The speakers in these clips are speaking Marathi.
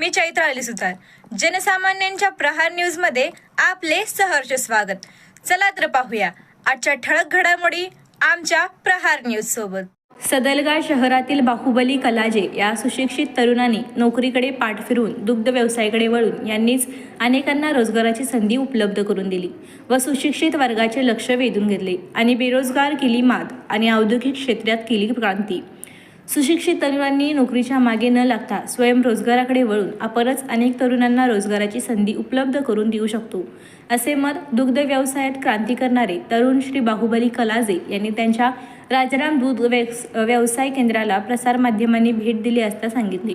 मी चैत्र अली सुतार जनसामान्यांच्या प्रहार न्यूजमध्ये आपले सहर्ष स्वागत. चला तर पाहूया. आजच्या ठळक घडामोडी आमच्या प्रहार न्यूज सोबत. सदलगा शहरातील बाहुबली कलाजे या सुशिक्षित तरुणांनी नोकरीकडे पाठ फिरून दुग्ध व्यवसायाकडे वळून यांनीच अनेकांना रोजगाराची संधी उपलब्ध करून दिली व सुशिक्षित वर्गाचे लक्ष वेधून घेतले आणि बेरोजगार केली मात आणि औद्योगिक क्षेत्रात केली क्रांती. सुशिक्षित तरुणांनी नोकरीच्या मागे न लागता स्वयंरोजगाराकडे वळून आपणच अनेक तरुणांना रोजगाराची संधी उपलब्ध करून देऊ शकतो. असे मत दुग्ध व्यवसायात क्रांती करणारे तरुण श्री बाहुबली कलाजे यांनी त्यांच्या राजाराम दूध व्यवस व्यवसाय केंद्राला प्रसारमाध्यमांनी भेट दिली असता सांगितले.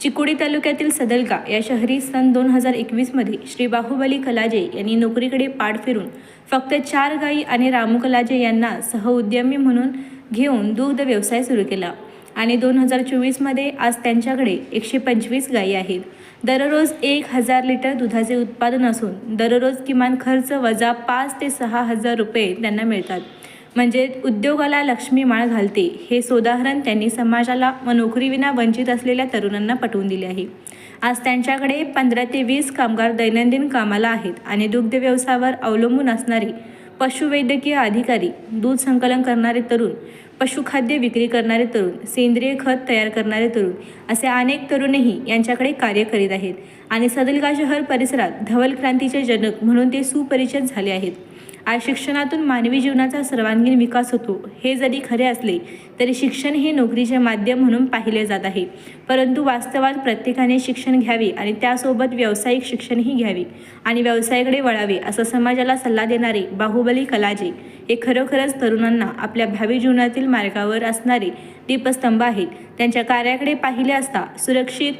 चिकोडी तालुक्यातील सदलगा या शहरी सन दोन हजार एकवीसमध्ये श्री बाहुबली कलाजे यांनी नोकरीकडे पाठ फिरून फक्त चार गायी आणि रामू कलाजे यांना सहउद्यमी म्हणून घेऊन दुग्ध व्यवसाय सुरू केला. आणि दोन हजार चोवीसमध्ये आज त्यांच्याकडे एकशे पंचवीस गायी आहेत. दररोज एक हजार लिटर दुधाचे उत्पादन असून दररोज किमान खर्च वजा पाच ते सहा हजार रुपये त्यांना मिळतात. म्हणजे उद्योगाला लक्ष्मी माळ घालते हे सोदाहरण त्यांनी समाजाला व नोकरीविना वंचित असलेल्या तरुणांना पटवून दिले आहे. आज त्यांच्याकडे पंधरा ते वीस कामगार दैनंदिन कामाला आहेत आणि दुग्ध व्यवसायावर अवलंबून असणारी पशुवैद्यकीय अधिकारी दूध संकलन करणारे तरुण पशुखाद्य विक्री करणारे तरुण सेंद्रिय खत तयार करणारे तरुण असे अनेक तरुणही यांच्याकडे कार्य करीत आहेत. आणि सदलगा शहर परिसरात धवल क्रांतीचे जनक म्हणून ते सुपरिचित झाले आहेत. आज शिक्षणातून मानवी जीवनाचा सर्वांगीण विकास होतो. हे जरी खरे असले तरी शिक्षण हे नोकरीचे माध्यम म्हणून पाहिले जात आहे. परंतु वास्तवात प्रत्येकाने शिक्षण घ्यावे आणि त्यासोबत व्यावसायिक शिक्षणही घ्यावे आणि व्यवसायाकडे वळावे असा समाजाला सल्ला देणारे बाहुबली कलाजे हे खरोखरच तरुणांना आपल्या भावी जीवनातील मार्गावर असणारे दीपस्तंभ आहेत. त्यांच्या कार्याकडे पाहिले असता सुरक्षित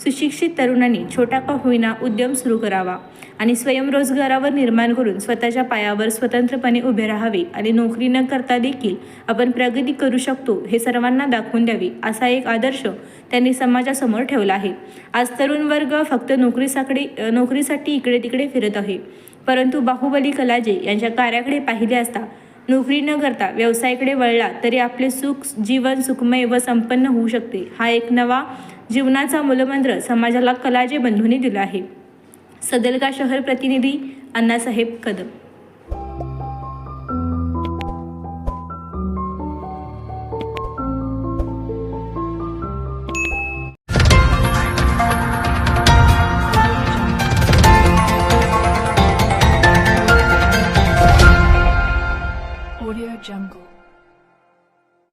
सुशिक्षित तरुणांनी छोटा का होईना उद्यम सुरू करावा आणि स्वयंरोजगारावर निर्माण करून स्वतःच्या पायावर स्वतंत्रपणे उभे राहावे आणि नोकरी न करता देखील आपण प्रगती करू शकतो हे सर्वांना दाखवून द्यावे असा एक आदर्श त्यांनी समाजासमोर ठेवला आहे. आज तरुण वर्ग फक्त नोकरीसाकडे नोकरीसाठी इकडे तिकडे फिरत आहे. परंतु बाहुबली कलाजे यांच्या कार्याकडे पाहिले असता नोकरी न करता व्यवसायाकडे वळला तरी आपले सुख जीवन सुखमय व संपन्न होऊ शकते. हा एक नवा जीवनाचा मूलमंत्र समाजाला कलाजे बंधूंनी दिला आहे. सदलगा शहर प्रतिनिधी अण्णासाहेब कदम. Jungle.